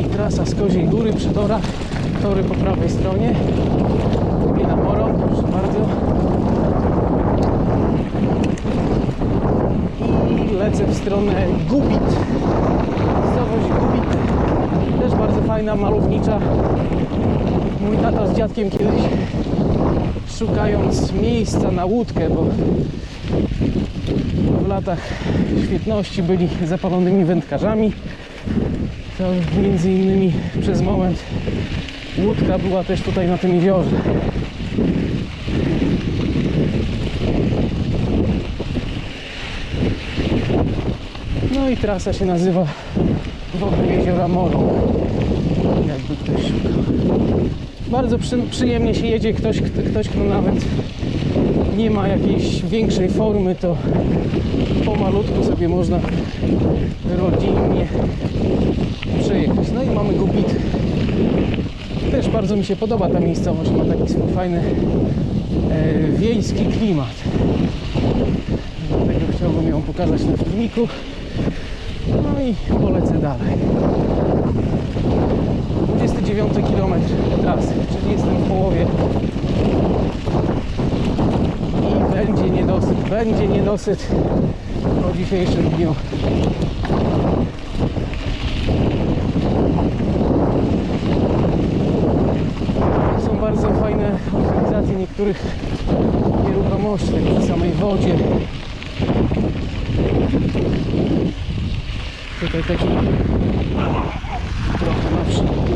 I trasa z Koziej Góry, Przedora, tory po prawej stronie. Gmina Moro, proszę bardzo. I lecę w stronę Gubit. Miejscowość Gubit. Też bardzo fajna, malownicza. Mój tata z dziadkiem kiedyś szukając miejsca na łódkę, bo w latach świetności byli zapalonymi wędkarzami. To między innymi przez moment łódka była też tutaj na tym jeziorze. No i trasa się nazywa Wody Jeziora Moro. Ktoś. Bardzo przy, przyjemnie się jedzie. Ktoś, kto, ktoś, kto nawet nie ma jakiejś większej formy, to pomalutku sobie można rodzinnie przejechać. No i mamy Gubit. Też bardzo mi się podoba ta miejscowość. Ma taki swój fajny e, wiejski klimat. Dlatego chciałbym ją pokazać na filmiku. No i polecę dalej. 29 km trasy, czyli jestem w połowie. I będzie niedosyt, będzie niedosyt po dzisiejszym dniu. Są bardzo fajne lokalizacje niektórych nieruchomości, przy samej wodzie. Tutaj taki trochę na